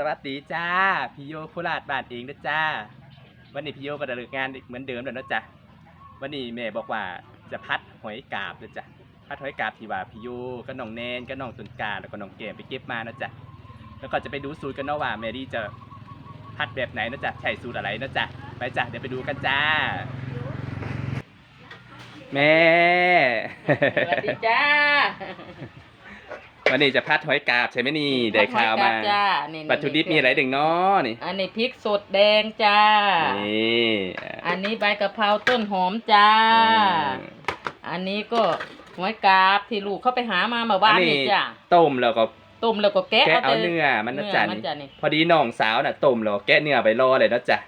สวัสดีจ้าพี่โยโคราชบ้านเองนะจ้า วันนี้พี่โยก็ได้เลิกงานเหมือนเดิมแล้วนะจ๊ะวันนี้แม่บอกว่าจะพัดหอยกาบนะจ๊ะพัดหอยกาบที่ว่าพี่โยก็น้องแนนก็น้องตุนกาแล้วก็น้องเกมไปเก็บมานะจ๊ะแล้วก็จะไปดูสูตรกันเนาะว่าแมรี่จะพัดแบบไหนนะจ๊ะใช้สูตรอะไรนะจ๊ะไปจ้ะเดี๋ยวไปดูกันจ้า แม่ สวัสดีจ้า วันนี้จะพัดหอยกาบใช่ไหมนี่ได้ข่าวมาจ้านี่วัตถุดิบมีอะไรดึงเนาะนี่ อันนี้พริกสดแดงจ้า นี่ อันนี้ใบกะเพราต้นหอมจ้าอืมอันนี้ก็หอยกาบที่ลูกเข้าไปหามาเมื่อวานนี่จ้าต้มแล้วก็ต้มแล้วก็แกะแกะเอาแต่เนื้อมันนะจ๊ะเนื้อมันนี่จ้ะนี่พอดีน้องสาวน่ะต้มแล้วก็แกะเนื้อไปรอเลยนะจ๊ะ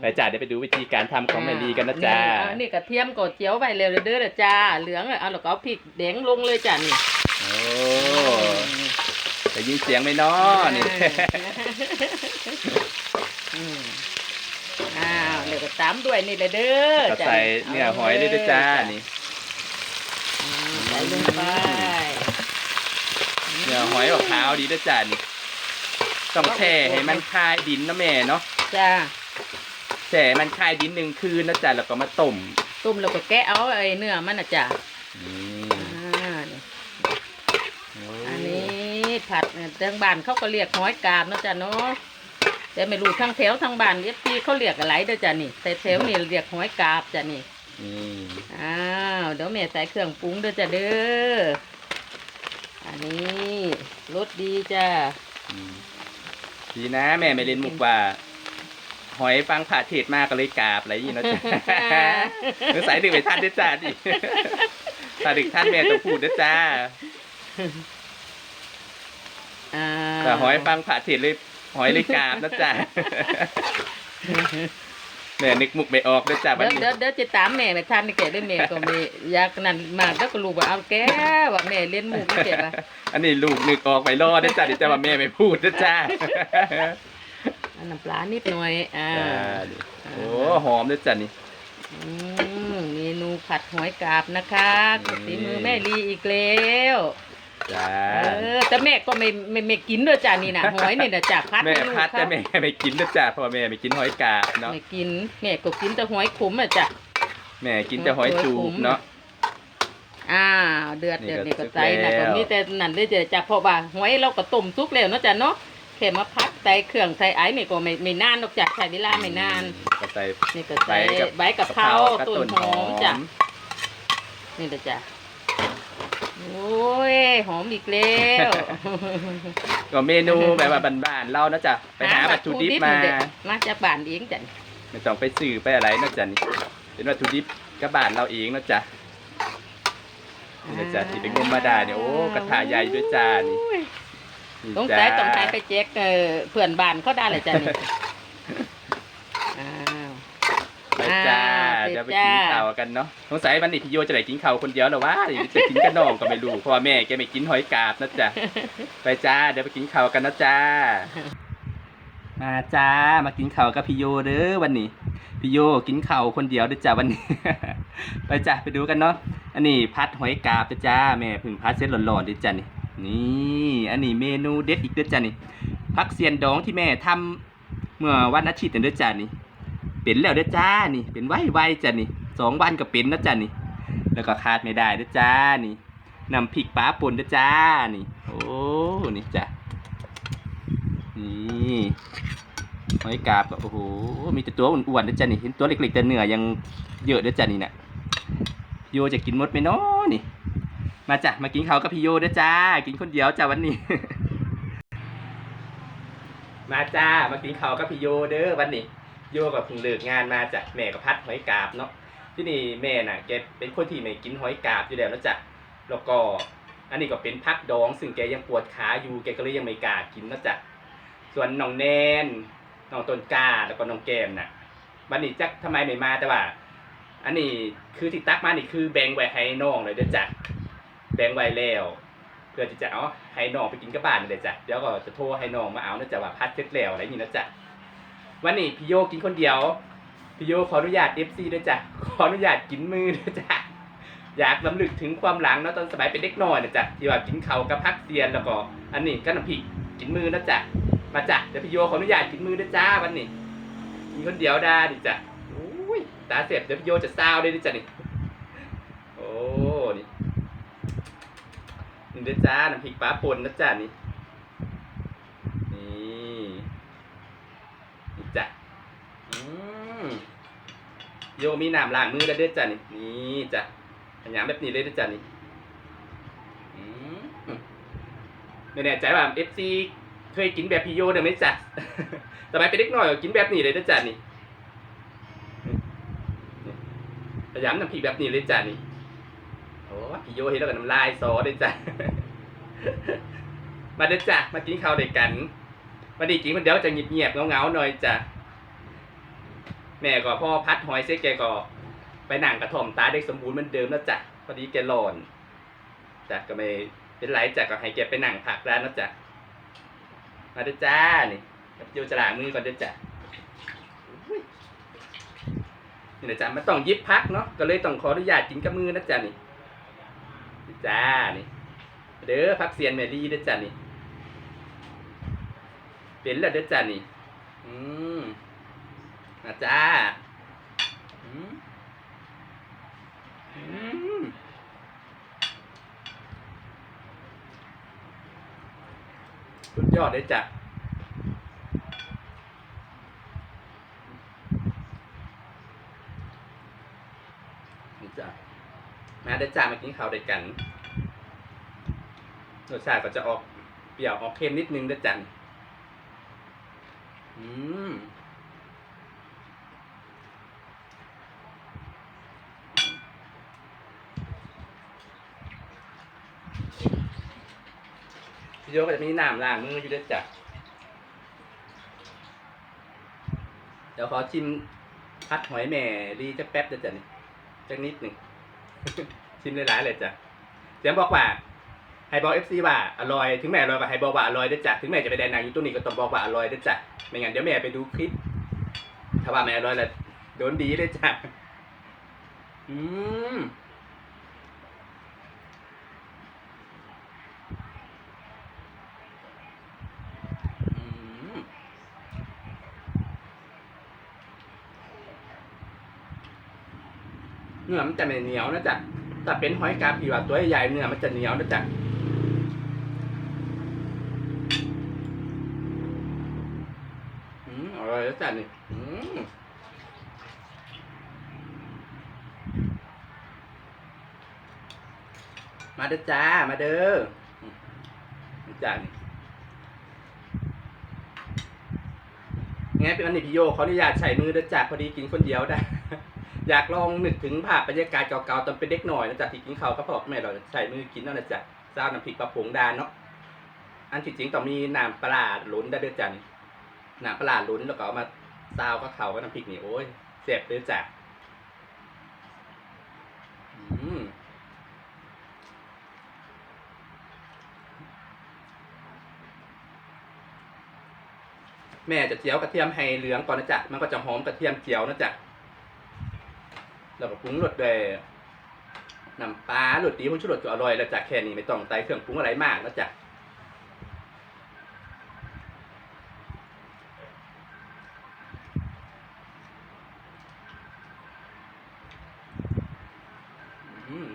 ไปจ้ะเดี๋ยวไปดูวิธีการทำของแมรี่กันนะจ๊ะอันนี้กระเทียมก็เจียวไว้เร็วเด้อเด้อจ้าเหลืองเอาแล้วก็เอาพริกแดงลงเลยจ้านี่ โอ้ได้ยินเสียงไหมเนาะนี่อืมอ้าวเดี๋ยวก็ตามด้วยนี่เลยเด้อก็จ้ะใส่เนื้อหอยเลยนะจ๊ะนี่อืมใส่ลงไปเนื้อหอยออกขาวดีนะจ๊ะนี่ต้องแช่ให้มันคายดินนะแม่เนาะจ้าแช่ให้มันคายดินหนึ่งคืนนะจ๊ะแล้วก็มาต้มตุ่มแล้วก็แกะเอาไอ้เนื้อมันนะจ้ะนี่อ่านี่ โอ้ อันนี้ ผัดเนี่ยทางบ้านเขาก็เรียกหอยกาบเนาะจ้ะเนาะแต่ไม่รู้ทางแถวทางบ้านเรียกพี่เขาเรียกอะไรเด้อจ้ะนี่แต่แถวนี่เรียกหอยกาบจ้ะนี่นี่อ้าวเดี๋ยวแม่ใส่เครื่องปรุงเด้อจ้ะเด้ออันนี้รสดีจ้ะอืมดีนะ แม่ไม่เล่นมุกว่า หอยฟังผ่าเทศมากก็เลยกราบอะไรอย่างนี้นะจ๊ะนึกสายดึกไปทันด้วยจ้าดิถ้าดึกท่านแม่ต้องพูดนะจ้าอ่า แต่หอยฟังผ่าเทศเลยหอยเลยกราบนะจ้าแม่นึกมุกไม่ออกนะจ้าวันเดี๋ยวนี้เดี๋ยวเดี๋ยวจะตามแม่ไปทานนี่แกได้แม่ก็ไม่อยากนั่นมากแล้วก็รู้ว่าเอาแกว่าแม่เลี้ยนหมูไม่เจ็บอะอันนี้ลูกนึกออกไปรอดนะจ้าดิแต่ว่าแม่ไม่พูดนะจ้าอันน้ำปลานิดหน่อยอ่าจ้าดิโอ้หอมนะจ้านี่ อืมเมนูผัดหอยกาบนะคะนี่ฝีมือแม่ลีอีกแล้ว จ้าเออแต่แม่ก็ไม่ไม่ไม่กินด้วยจ้านี่นะหอยนี่นะจ้าพัดแม่ให้ลูกพัดเขาแต่แม่ไม่กินนะจ้าเพราะว่าแม่ไม่กินหอยกาบเนาะไม่กินแม่ก็กินแต่หอยขมอะจ้ะแม่กินแต่หอยจูบเนาะ อ้าวเดือดนี่เดือดก็นี่ก็ใส่นะสุกแล้วก็มีแต่นั่นเลยจ้ะจ้ะเพราะว่าหอยเราก็ต้มสุกแล้วเนาะจ้ะเนาะแค่มาพัดใส่เครื่องใส่ไอ้นี่ก็ไม่ไม่นานหรอกจ้ะใช้เวลาไม่นานก็ใส่ นี่ก็ใส่ใบกับใบกะเพรากับต้นหอมจ้ะนี่เด้อจ้ะ โอ้ยหอมอีกแล้วก็เมนูแบบว่าบ้านๆเรานะจ๊ะไปหาวัตถุดิบมาเด็มาจากบ้านเองจ้ะไม่ต้องไปซื้อไปอะไรนะจ๊ะนี่เป็นวัตถุดิบกับบ้านเราเองนะจ๊ะนี่นะจ๊ะที่เป็นงมมาได้เนี่ยโอ้กระทะใหญ่ด้วยจ้านี่นี่ต้องจ้าใส่ต้องใส่ไปเจ๊กเออเพื่อนบ้านเขาได้เลยจ้ะนี่อ้าวไปจ้าอ่าเดี๋ยวไปกินข้าวกันเนาะสงสัยวันนี้พี่โยจะได้กินข้าวคนเดียวหรอวะหรือจะกินกับน้องก็ไม่รู้เพราะว่าแม่แกไม่กินหอยกาบนะจ๊ะไปจ้าเดี๋ยวไปกินข้าวกันนะจ้า มาจ้ามากินข้าวกับพี่โยเด้อวันนี้พี่โยกินข้าวคนเดียวเด้อจ้าวันนี้ ไปจ้าไปดูกันเนาะอันนี้พัดหอยกาบจ้าแม่พึ่งพัดเสร็จร้อนๆเด้อจ้านี่นี่อันนี้เมนูเด็ดอีกเด้อจ้านี่พักเซียนดองที่แม่ทำเมื่อวันอาทิตย์นั่นเด้อจ้านี่ เป็นแล้วเด้อจ้านี่เป็นไวไวจ้านี่สองวันก็เป็นนะจ้านี่ แล้วก็ขาดไม่ได้เด้อจ้านี่นำพริกปลาป่นเด้อจ้านี่ โอ้นี่จ้านี่หอยกาบก็โอ้โหมีแต่ตัวอ้วนๆนะจ๊ะนี่เห็นตัวเล็กๆแต่เนื้อยังเยอะนะจ๊ะนี่นะพี่โยจะกินมดไหมเนาะนี่ มาจ้ะมากินเขากับพี่โยเด้อจ้า กินคนเดียวจ้ะวันนี้ มาจ้ามากินข้าวกับพี่โยเด้อวันนี้ โยกับเพิ่งเลิกงานมาจ้ะแม่ก็พัดหอยกาบเนาะที่นี่แม่น่ะแกเป็นคนที่ไม่กินหอยกาบอยู่แล้วนะจ๊ะแล้วก็อันนี้ก็เป็นพักดอง ซึ่งแกยังปวดขาอยู่แกก็เลยยังไม่กล้ากินนะจ๊ะส่วนน้องแนนน้องต้นกาแล้วก็น้องแก้มน่ะวันนี้จักทำไมไม่มาแต่ว่า อันนี้คือที่ตักมานี่คือแบ่งไว้ให้น้องเลยเด้อจ้ะแบ่งไว้แล้วเพื่อที่จะเอาให้น้องไปกินกับบ้านเด้อจ้ะเดี๋ยวก็จะโทรให้น้องมาเอานะจ๊ะว่าพัดเสร็จแล้วอะไรอย่างนี้นะจ๊ะ วันนี้พี่โยกินคนเดียว พี่โยขออนุญาต FC ด้วยจ้ะ ขออนุญาตกินมือด้วยจ้ะ อยากลำลึกถึงความหลังเนาะตอนสมัยเป็นเด็กน้อยนะจ๊ะ ที่ว่ากินเขากับพักเซียนแล้วก็ อันนี้ก็น้ำพริกกินมือนะจ๊ะ มาจ้ะเดี๋ยวพี่โยขออนุญาตกินมือด้วยจ้าวันนี้มีคนเดียวได้ดิจ้ะอุ้ยตาเสียบเดี๋ยวพี่โยจะซาวเลยดิจ้ะนี่ โอ้ นี่นี่ด้วยจ้าน้ำพริกปลาป่นนะจ้ะนี่นี่ จ้ะอืมโยมีน้ำล้างมือแล้วเด้อจ้ะนี่นี่จ้ะพยายามแบบนี้เลยเด้อจ้ะนี่ไม่แน่ใจว่าเอฟซีเคยกินแบบพี่โยเด้อไหมจ้ะสมัยเป็นเด็กน้อยก็กินแบบนี้เลยเด้อจ้ะนี่นี่พยายามน้ำพริกแบบนี้เลยจ้ะนี่โอ้พี่โยเห็นแล้วก็น้ำลายซอเลยจ้ะมาเด้อจ้ะมากินข้าวด้วยกัน วันนี้กินคนเดี๋ยวจะเงียบๆเงาๆหน่อยจ้ะแม่ก็พ่อพัดหอยเซ็กแกก็ ไปนั่งกระท่อมตาเด็กสมบูรณ์เหมือนเดิมแล้วจ้ะพอดีแกหลอนจ้ะก็ไม่เป็นไรจ้ะก็ให้แกไปนั่งพักร้านแล้วจ้ะมาด้อจ้านี่เดี๋ยวจะล้างมือก่อนด้อจ้ะนี่นะจ้ะมันต้องยิบพักเนาะก็เลยต้องขออนุญาตกินกับมือนะจ้ะนี่นี่จ้านี่เด้อพักเซียนแมรี่เด้อจ้ะนี่ เป็นแล้วเด้อจ้ะนี่ อืมมาจ้าอืมอืมสุดยอดเลยจ้ะนี่จ้ะมาเด้อจ้ามากินข้าวด้วยกันรสชาติก็จะออกเปรี้ยวออกเค็มนิดนึงด้วยจัน อืมพี่โยก็จะมีน้ำล้างมืออยู่ด้วยจ้ะเดี๋ยวขอชิมพัดหอยแหม่ดีจักแป๊บเด้วยจ้ะนี่จักนิดหนึ่ง ชิมหลายๆเลยจ้ะเดี๋ยวบอกว่า ไฮบอลเอฟซีว่าอร่อย ถึงแม่อร่อยกว่าไฮบอลว่าอร่อยได้จ้ะ ถึงแม่จะไปแดนนางอยู่ตัวนี้ก็ต้องบอกว่าอร่อยได้จ้ะ ไม่งั้นเดี๋ยวแม่ไปดูคลิป ถ้าว่าแม่อร่อยแล้วโดนดีเลยจ้ะ อืมเนื้อมันจะไม่เหนียวนะจ๊ะถ้าเป็นหอยกาบผีว่าตัวใหญ่เนื้อมันจะเหนียวนะจ๊ะ แล้วจ้ะนี่มาเด้อจ้า มาเด้ออืมนี่จ้านี่ไงเป็นอันนี้พี่โยเขออนุญาตใช้มือเด้อจ้าพอดีกินคนเดียวได้ อยากลองนึกถึงภาพบรรยากาศเก่าๆตอนเป็นเด็กหน่อยนะจ๊ะที่กินข้าวก็พอแม่เราใช้มือกินนั่นนะจ๊ะซาน้ำพริกปลาผงดานเนาะอันที่จริงต้องมีน้ำปลาหลุนได้เด้อจ้ะนี่ หนังปลาหลาดลุ้นแล้วก็เอามาซาวก็เขาก็น้ำพริกนี่โอ้ยเสียบเลยจ้ะแม่จะเจียวกระเทียมให้เหลืองก่อนนะจ๊ะมันก็จะหอมกระเทียมเจียวนะจ๊ะแล้วก็ปรุงรสด้วยน้ำปลาหลดดีหุ่นชุรสก็อร่อยแล้วจ้ะแค่นี้ไม่ต้องใส่เครื่องปรุงอะไรมากนะจ๊ะ อืม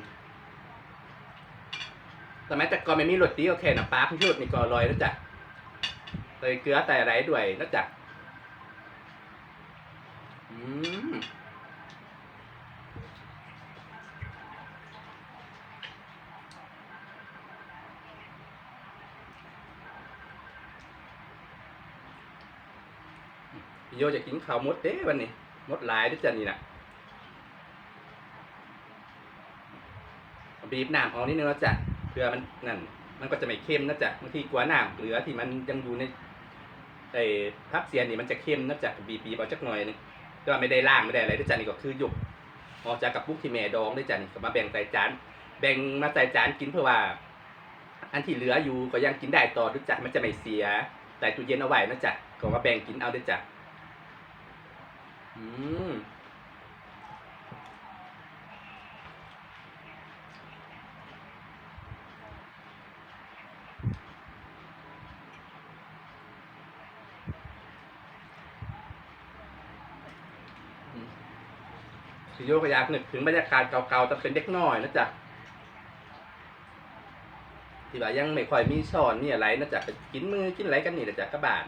สมัยแต่ก่อนไม่มีรสดีโอเคนะป้าพี่ชุดนี่ก็อร่อยแล้วจ้ะใส่เกลือแต่ไรด้วยแล้วจ้ะอืมพี่โยจะกินข้าวมดเด้วันนี้มดลายด้วยจ้ะนี่นะบีบหน้ำออกนิดนึงแล้วจ้ะ เพื่อมันนั่น มันก็จะไม่เค็มนะจ๊ะบางทีกลัวน้ำเหลือที่มันยังอยู่ในไอ้พักเสียนนี่มันจะเค็มนะจ๊ะบีบบีบเอาจักหน่อยนึงก็ไม่ได้ล่างไม่ได้อะไรนะจ๊ะนี่ก็คือหยกออกจากกับปุกที่แม่ดองด้วยจ้ะนี่ก็มาแบ่งใส่จานแบ่งมาใส่จานกินเพื่อว่า อันที่เหลืออยู่ก็ยังกินได้ต่อด้วยจ้ะมันจะไม่เสียใส่ตู้เย็นเอาไว้นะจ๊ะก็มาแบ่งกินเอาด้วยจ้ะอืม พี่โยก็อยากนึกถึงบรรยากาศเก่าๆตอนเป็นเด็กน้อยนะจ๊ะที่ว่ายังไม่ค่อยมีช้อนมีอะไรนะจ๊ะไปกินมือกินอะไรกันนี่นะจ๊ะกระบาน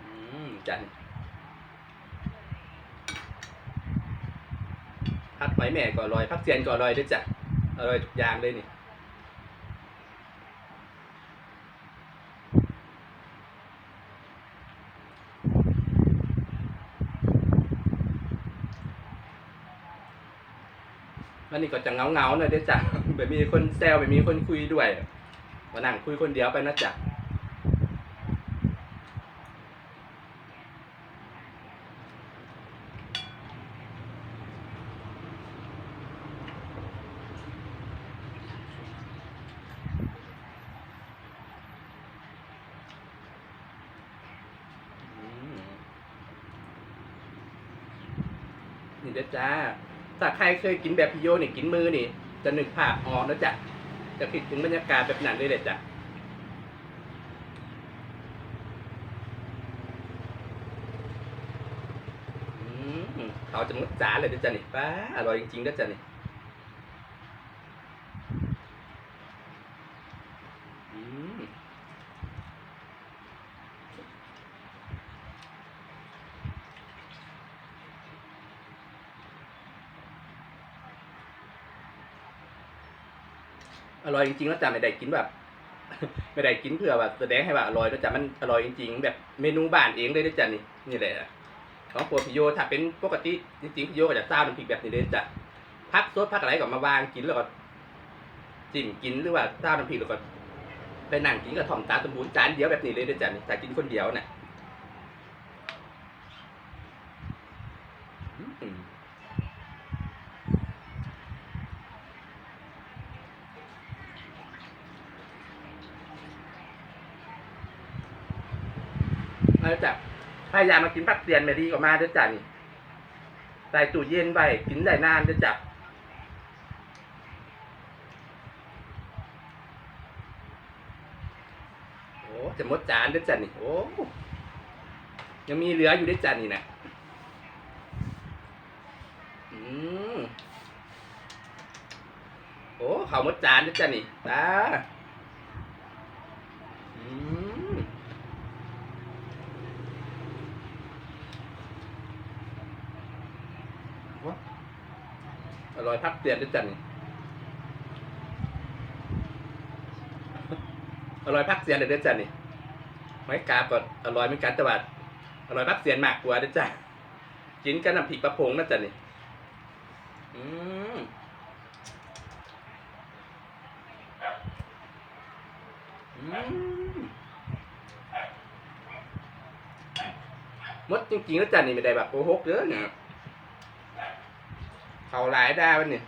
อืมจันพัดหอยแม่ก็อร่อยพักเซียนก็อร่อยด้วยจ้ะอร่อยทุกอย่างเลยนี่ วันนี้ก็จะเงาเงาหน่อยเด้อจ้ะแบบมีคนแซวแบบมีคนคุยด้วยมานั่งคุยคนเดียวไปนะจ๊ะนี่เด้อจ้า ถ้าใครเคยกินแบบพิโยนี่กินมือนี่ จะนึกภาพออกนะจ๊ะจะคิดถึงบรรยากาศแบบนั้นเลยเลยจ้ะเขาจะมุดจาเลยนะจ๊ะนี่ป้าอร่อยจริงๆนะจ๊ะนี่อืม อร่อยจริงๆแล้วจ้ะไม่ได้กินแบบ ไม่ได้กินเพื่อแบบแสดงให้ว่าอร่อยนะจ๊ะมันอร่อยจริง ๆ แบบเมนูบ้านเองเลยนะจ๊ะนี่นี่แหละของโปรดพี่โยถ้าเป็นปกติจริงๆพีโยก็จะซาวน้ำพริกแบบนี้เลยจ้ะพักซดพักอะไรก็มาวางกินแล้วก็จิ้มกินหรือว่าซาวน้ำพริกแล้วก็ไปนั่งกินกับถ่อมตาสมบูรณ์จานเดียวแบบนี้เลยนะจ๊ะนี่ถ้ากินคนเดียวน่ะ อืมเอจ้ะพยายามมากินปักเตียนไม่ดีกว่ามาเด้อจ้ะนี่ใส่ตู้เย็นไว้กินได้นานเด้อจ้ะโอ้จะหมดจานเด้อจ้ะนี่โอ้ยังมีเหลืออยู่เด้อจ้ะนี่นะอืมโอ้เขาวมดจานเด้อจ้ะนี่ตาอืม อร่อยพัก เตียด้วยจันนี่อร่อยพักเสียนเลยด้วยจันนี่ไม้กาบก็อร่อยเหมือนกันแต่ว่าอร่อยพักเสียนมากกว่าด้วยจ้ะกินกับน้ำพริกปลาพงนะจันนี่อืมอืมมดจริงๆแล้วจันนี่ไม่ได้แบบโกหกเยอะเนี่ยเขาหลายได้วันนี้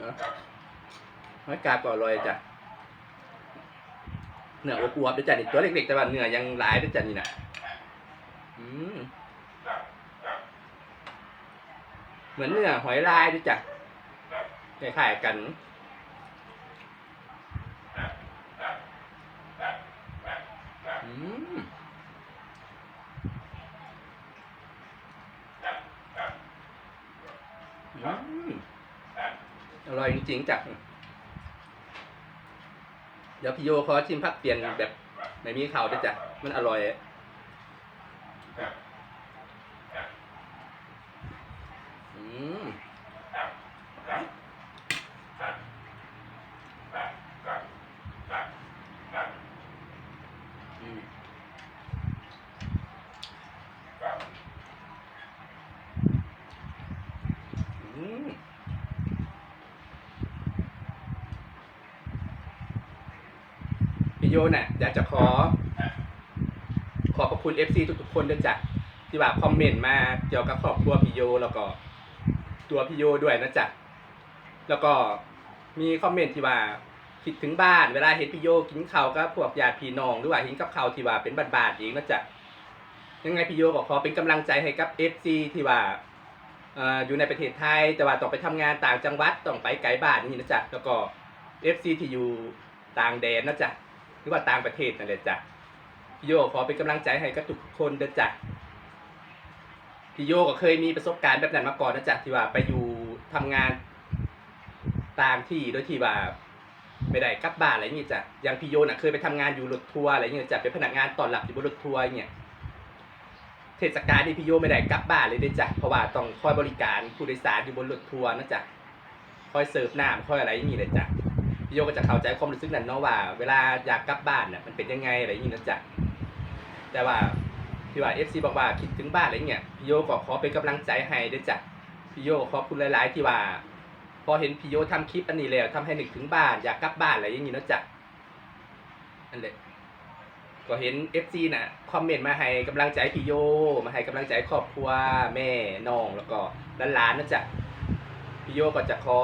อะ ไม่กาก็อร่อยจ้ะเนื้ออวบๆด้วยจ้ะนี่ตัวเล็กๆแต่ว่าเนื้อยังหลายด้วยจ้ะนี่นะอืมเหมือนเนื้อหอยลายด้วยจ้ะคล้ายๆกันอืมอืมอร่อยจริงๆจ้ะ เดี๋ยวพี่โยขอชิมผักเปลี่ยนแบบไม่มีข่าด้วยจ้ะ มันอร่อยอืมอืมอืม พี่ โยน่ะอยากจะขอ ขอบพระคุณ FC ทุกๆคนด้วยจ้ะที่ว่าคอมเมนต์มาเกี่ยวกับครอบครัวพี่โยแล้วก็ตัวพี่โยด้วยนะจ๊ะแล้วก็มีคอมเมนต์ที่ว่าคิดถึงบ้านเวลาเห็นพี่โยกินข้าวกับพวกญาติพี่น้องหรือว่าเห็นกับข้าวที่ว่าเป็นบานๆเองนะจ๊ะยังไงพี่โยก็ขอเป็นกำลังใจให้กับ FC ที่ว่าอยู่ในประเทศไทย แต่ว่าต้องไปทำงานต่างจังหวัดต้องไปไกลบ้านนี่นะจ๊ะแล้วก็ FC ที่อยู่ต่างแดนนะจ๊ะ หรือว่าต่างประเทศนั่นแหละจ้ะพี่โยขอเป็นกำลังใจให้กับทุกคนเด้อจ้ะพี่โยก็เคยมีประสบการณ์แบบนั้นมาก่อนนะจ๊ะที่ว่าไปอยู่ทำงานตางที่โดยที่ว่าไม่ได้กลับบ้านอะไรอย่างงี้จ้ะอย่างพี่โยน่ะเคยไปทำงานอยู่รถทัวร์อะไรอย่างเงี้ยจ้ะเป็นพนักงานต้อนรับอยู่บนรถทัวร์เงี้ยเทศกาลนี่พี่โยไม่ได้กลับบ้านเลยเด้อจ้ะเพราะว่าต้องคอยบริการผู้โดยสารอยู่บนรถทัวร์นะจ๊ะคอยเสิร์ฟน้ำคอยอะไรอย่างงี้เลยจ้ะ พี่โยก็จะเข้าใจความรู้สึกนั้นเนาะว่า เวลาอยากกลับบ้านน่ะมันเป็นยังไงอะไรอย่างนี้นะจ๊ะแต่ว่าพี่ว่าเอฟซีบอกว่าคิดถึงบ้านอะไรเงี้ยพี่โยก็ขอเป็นกำลังใจให้ด้วยจ้ะพี่โยขอบคุณหลาย ๆ ที่ว่า พอเห็นพี่โยทำคลิปอันนี้แล้วทำให้นึกถึงบ้านอยากกลับบ้านอะไรอย่างนี้นะจ๊ะนั่นแหละก็เห็นเอฟซีน่ะคอมเมนต์มาให้กำลังใจพี่โย มาให้กำลังใจครอบครัวแม่น้องแล้วก็หลานๆนะจ๊ะพี่โยก็จะขอ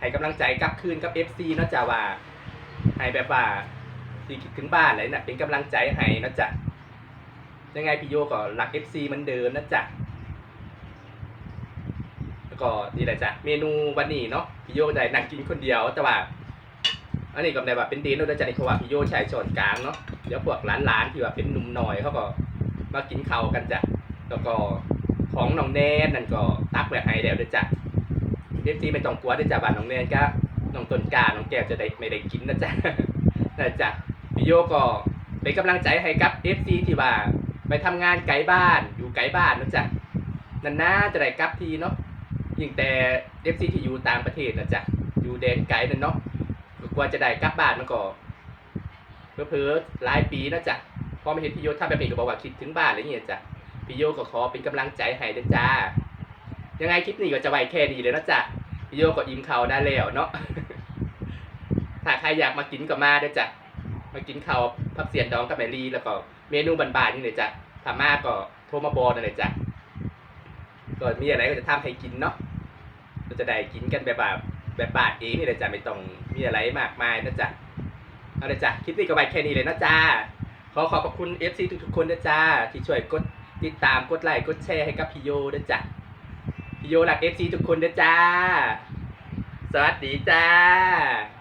ให้กำลังใจกลับคืนกับ FC เนาะจ้ะว่าให้แบบว่าที่คิดถึงบ้านอะไรน่ะเป็นกำลังใจให้นะจ้ะยังไงพี่โยก็รัก FC เหมือนเดิมนะจ๊ะแล้วก็นี่แหละจ้ะเมนูวันนี้เนาะพี่โยได้นั่งกินคนเดียวแต่ว่าอันนี้ก็ได้ว่าเป็นดีนะเดี๋ยวจะได้เพราะว่าพี่โยใช้ชนกลางเนาะเดี๋ยวพวกร้านๆที่ว่าเป็นหนุ่มหน่อยเขาก็มากินข้าวกันจ้ะแล้วก็ของน้องแนนนั่นก็ตักไว้ให้แล้วเด้อจ้ะ ฟซีไม่ต้องกลัวได้จ้ะบ้านน้องเนนก็น้องต้นกาน้องแก้วจะได้ไม่ได้กินนะจ๊ะนะจ๊ะพี่โยก็เป็นกำลังใจให้กับเอฟซีที่ว่าไปทำงานไกลบ้านอยู่ไกลบ้านนะจ๊ะนานๆจะได้กลับทีเนาะยิ่งแต่เอฟซีที่อยู่ต่างประเทศนะจ๊ะอยู่แดนไกลนั่นเนาะก็กว่าจะได้กลับบ้านมันก็เพิ่ๆหลายปีนะจ๊ะพอมาเห็นพี่โยทำแบบนี้ก็บอกว่าคิดถึงบ้านอะไรอย่างเงี้ยจ้ะพี่โยก็ขอเป็นกำลังใจให้ด้วยจ้ายังไงคลิปนี้ก็จะไว้แค่นี้เลยนะจ๊ะ โยก็อิ่มเขาได้แล้วเนาะ ถ้าใครอยากมากินก็มาเด้จ้ะ มากินเขาวผักเสียนดองกับแมรี่แล้วก็เมนูบานๆนี่เลยจ้ะถ้ามาก็โทรมาบอกนั่นเลยจ้ะก็มีอะไรก็จะทำให้กินเนาะก็จะได้กินกันแบบแบบแบบบาทเองนี่เลยจ้ะไม่ต้องมีอะไรมากมายนะจ๊ะเอาเลยจ้ะคลิปนี้ก็ไว้แค่นี้เลยนะจ้าขอขอบพระคุณ FC ทุกๆคนนะจ้าที่ช่วยกดติดตามกดไลค์กดแชร์ให้กับพี่โยด้วยจ้ะ พี่โยหลักเอฟซีทุกคนนะจ้า สวัสดีจ้า